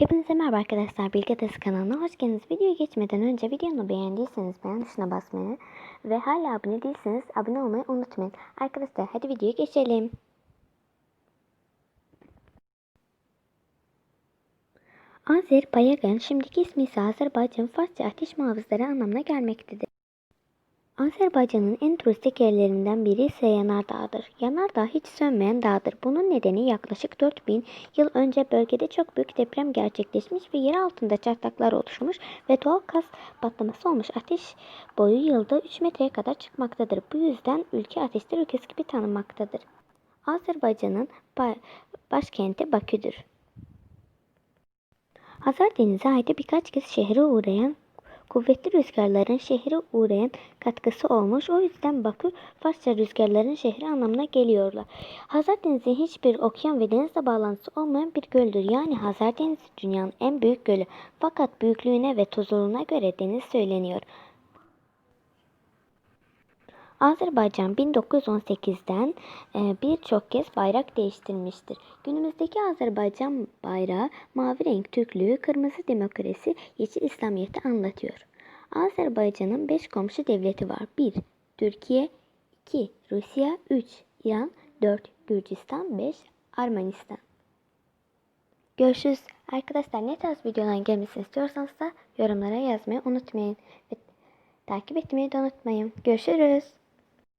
Hepinize merhaba arkadaşlar. Bilge Adası kanalına hoş geldiniz. Videoya geçmeden önce videomu beğendiyseniz beğen tuşuna basmayı ve hala abone değilseniz abone olmayı unutmayın. Arkadaşlar hadi videoya geçelim. Azerbaycan şimdiki ismi ise Azerbaycan Farsça ateş muhafızları anlamına gelmektedir. Azerbaycan'ın en turistik yerlerinden biri ise Yanardağ'dır. Yanardağ hiç sönmeyen dağdır. Bunun nedeni yaklaşık 4000 yıl önce bölgede çok büyük deprem gerçekleşmiş ve yer altında çatlaklar oluşmuş ve doğal gaz patlaması olmuş. Ateş boyu yılda 3 metreye kadar çıkmaktadır. Bu yüzden ülke ateşler ülkesi gibi tanınmaktadır. Azerbaycan'ın ba- başkenti Bakü'dür. Hazar Denizi ayda birkaç kez şehre uğrayan kuvvetli rüzgarların şehre uğrayan katkısı olmuş. O yüzden Bakü Farsça rüzgarların şehri anlamına geliyorlar. Hazar Denizi hiçbir okyan ve denizle bağlantısı olmayan bir göldür. Yani Hazar Denizi dünyanın en büyük gölü. Fakat büyüklüğüne ve tozluluğuna göre deniz söyleniyor. Azerbaycan 1918'den e, birçok kez bayrak değiştirmiştir. Günümüzdeki Azerbaycan bayrağı mavi renk Türklüğü, kırmızı demokrasi, yeşil İslamiyet'i anlatıyor. Azerbaycan'ın 5 komşu devleti var. 1. Türkiye 2. Rusya 3. İran 4. Gürcistan 5. Armanistan Görüşürüz. Arkadaşlar ne tarz videoların gelmesini istiyorsanız da yorumlara yazmayı unutmayın. Ve takip etmeyi de unutmayın. Görüşürüz.